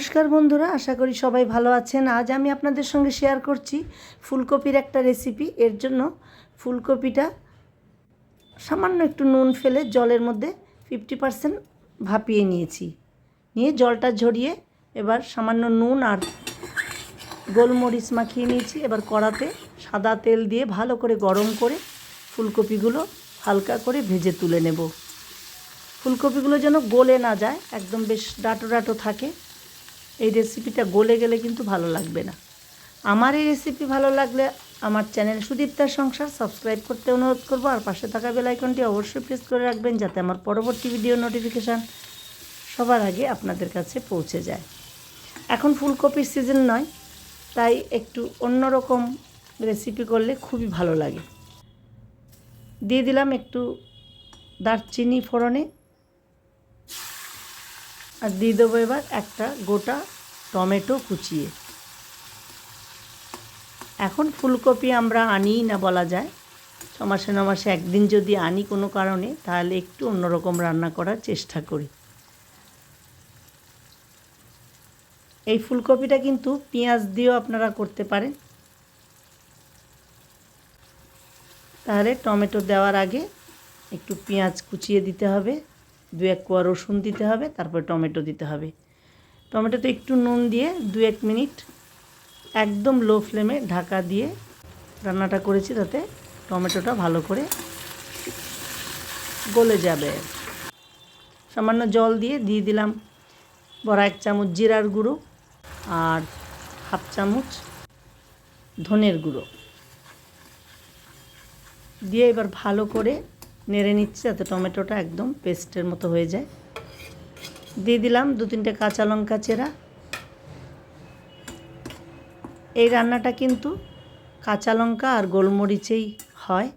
নমস্কার বন্ধুরা, আশা করি সবাই ভালো আছেন। আজ আমি আপনাদের সঙ্গে শেয়ার করছি ফুলকপির একটা রেসিপি এর জন্য ফুলকপিটা সামান্য একটু নুন ফেলে জলের মধ্যে ফিফটি পারসেন্ট ভাপিয়ে নিয়েছি। নিয়ে জলটা ঝরিয়ে এবার সামান্য নুন আর গোলমরিচ মাখিয়ে নিয়েছি। এবার কড়াতে সাদা তেল দিয়ে ভালো করে গরম করে ফুলকপিগুলো হালকা করে ভেজে তুলে নেব। ফুলকপিগুলো যেন গলে না যায়, একদম বেশ ডাটো ডাটো থাকে। এই রেসিপিটা গলে গেলে কিন্তু ভালো লাগবে না। আমার এই রেসিপি ভালো লাগলে আমার চ্যানেল সুদীপ্তার সংসার সাবস্ক্রাইব করতে অনুরোধ করব। আর পাশে থাকা বেল আইকনটি অবশ্যই প্রেস করে রাখবেন যাতে আমার পরবর্তী ভিডিও নোটিফিকেশান সবার আগে আপনাদের কাছে পৌঁছে যায়। এখন ফুলকপির সিজন নয়, তাই একটু অন্যরকম রেসিপি করলে খুবই ভালো লাগে। দিয়ে দিলাম একটু দারচিনি ফোড়নে। আর দিয়ে দেবো এবার একটা গোটা টমেটো কুচিয়ে। এখন ফুলকপি আমরা আনিই না বলা যায়। ছ মাসে ন মাসে একদিন যদি আনি কোনো কারণে, তাহলে একটু অন্যরকম রান্না করার চেষ্টা করি। এই ফুলকপিটা কিন্তু পেঁয়াজ দিয়েও আপনারা করতে পারেন। তাহলে টমেটো দেওয়ার আগে একটু পেঁয়াজ কুচিয়ে দিতে হবে। দু এক কোয়া রসুন দিতে হবে, তারপর টমেটো দিতে হবে। টমেটোতে একটু নুন দিয়ে দু এক মিনিট একদম লো ফ্লেমে ঢাকা দিয়ে রান্নাটা করেছি, তাতে টমেটোটা ভালো করে গলে যাবে। সামান্য জল দিয়ে দিয়ে দিলাম বড় এক চামচ জিরার গুঁড়ো আর হাফ চামচ ধনের গুঁড়ো। দিয়ে এবার ভালো করে নেড়ে নিচ্ছি যাতে টমেটোটা একদম পেস্টের মতো হয়ে যায়। দিয়ে দিলাম দু তিনটে কাঁচা লঙ্কা চেরা। এই রান্নাটা কিন্তু কাঁচা লঙ্কা আর গোলমরিচেই হয়।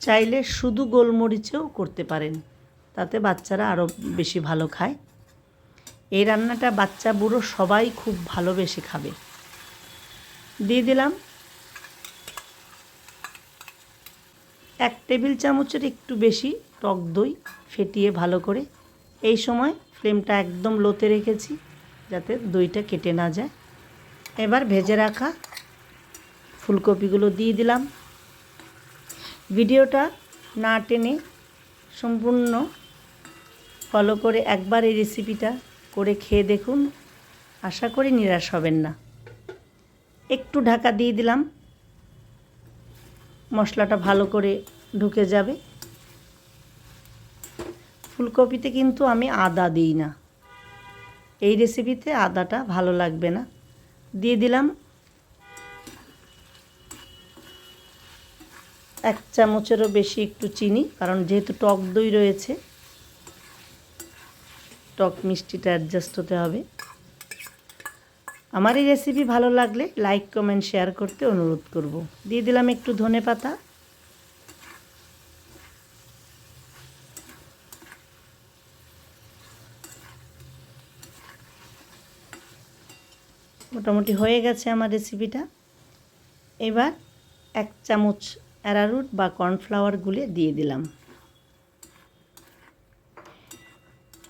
চাইলে শুধু গোলমরিচেও করতে পারেন, তাতে বাচ্চারা আরও বেশি ভালো খায়। এই রান্নাটা বাচ্চা বুড়ো সবাই খুব ভালোবেসে খাবে। দিয়ে দিলাম এক টেবিল চামচের একটু বেশি টক দই ফেটিয়ে ভালো করে। এই সময় ফ্লেমটা একদম লোতে রেখেছি যাতে দইটা কেটে না যায়। এবার ভেজে রাখা ফুলকপিগুলো দিয়ে দিলাম। ভিডিওটা না টেনে সম্পূর্ণ ফলো করে একবার এই রেসিপিটা করে খেয়ে দেখুন। আশা করি নিরাশ হবেন না। একটু ঢাকা দিয়ে দিলাম। মশলাটা ভালো করে ঢুকে যাবে। ফুলকপিতে কিন্তু আমি আদা দিই না। এই রেসিপিতে আদাটা ভালো লাগবে না। দিয়ে দিলাম এক চামচেরও বেশি একটু চিনি, কারণ যেহেতু টক দই রয়েছে, টক মিষ্টিটা অ্যাডজাস্ট হতে হবে। আমার এই রেসিপি ভালো লাগলে লাইক কমেন্ট শেয়ার করতে অনুরোধ করব। দিয়ে দিলাম একটু ধনে পাতা। মোটামুটি হয়ে গেছে আমার রেসিপিটা এবার এক চামচ অ্যারারুট বা কর্নফ্লাওয়ার গুলে দিয়ে দিলাম।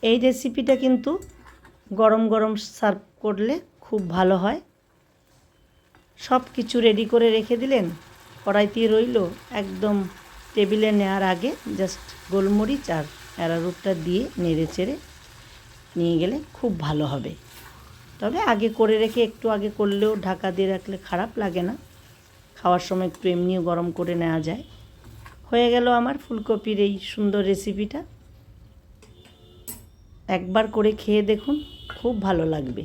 এই রেসিপিটা কিন্তু গরম গরম সার্ভ করলে খুব ভালো হয়। সব কিছু রেডি করে রেখে দিলেন। কড়াইতে রইল একদম টেবিলে নেওয়ার আগে জাস্ট গোলমরিচ আর অ্যারারুটটা দিয়ে নেড়ে চেড়ে নিয়ে গেলে খুব ভালো হবে। তবে আগে করে রেখে একটু আগে করলেও ঢাকা দিয়ে রাখলে খারাপ লাগে না। খাওয়ার সময় একটু এমনিও গরম করে নেওয়া যায়। হয়ে গেল আমার ফুলকপির এই সুন্দর রেসিপিটা একবার করে খেয়ে দেখুন, খুব ভালো লাগবে।